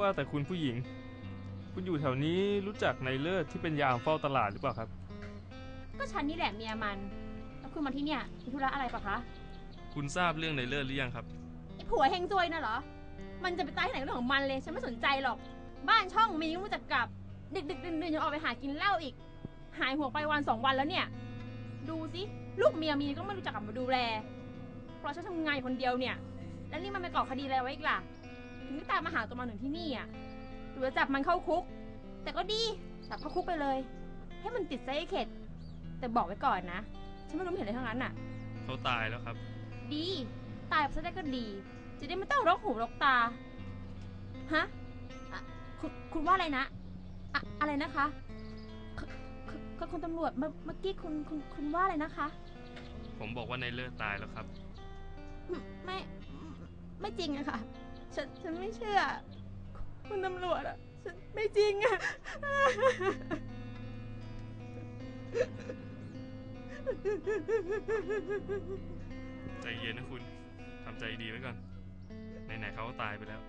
ว่าแต่คุณผู้หญิง คุณอยู่แถวนี้รู้จักนายเลิศที่เป็นยามเฝ้าตลาดหรือเปล่าครับ ก็ฉันนี่แหละเมียมัน แล้วคุณมาที่เนี่ยมีธุระอะไรปะคะคุณทราบเรื่องนายเลิศหรือยังครับ ไอ้ผัวเฮงซวยน่ะเหรอ มันจะไปตายที่ไหนก็เรื่องของมันเลย ฉันไม่สนใจหรอก บ้านช่องมีก็ไม่รู้จักกลับ ดึกดึกดื่นดื่นยังออกไปหากินเหล้าอีก หายหัวไปวันสองวันแล้วเนี่ย ดูสิลูกเมียมีก็ไม่รู้จักกลับมาดูแล เพราะฉันทำงานอยู่คนเดียวเนี่ย แล้วนี่มันไปก่อคดีอะไรไว้อีกล่ะ ถึงได้ตามมาหาตัวมันถึงที่นี่อะหรือจะจับมันเข้าคุก แต่ก็ดีจับเข้าคุกไปเลย ให้มันติดไซเข็ด แต่บอกไว้ก่อนนะ ฉันไม่รู้ไม่เห็นอะไรทั้งนั้นอะ เขาตายแล้วครับ ดี ตายไปซะได้ก็ดี จะได้ไม่ต้องรกหูรกตา ฮะอะคุณคุณว่าอะไรนะอะอะไรนะคะคคคคุณตำรวจเมื่อเมื่อกี้คุณคุณคุณว่าอะไรนะคะ ผมบอกว่านายเลิศตายแล้วครับ ไม่ ไม่ไม่จริงอะค่ะ ฉันฉันไม่เชื่อ คุณตำรวจอะฉันไม่จริงอะใจเย็นนะคุณทำใจดีไว้ก่อนไหนๆเขาก็ตายไปแล้ว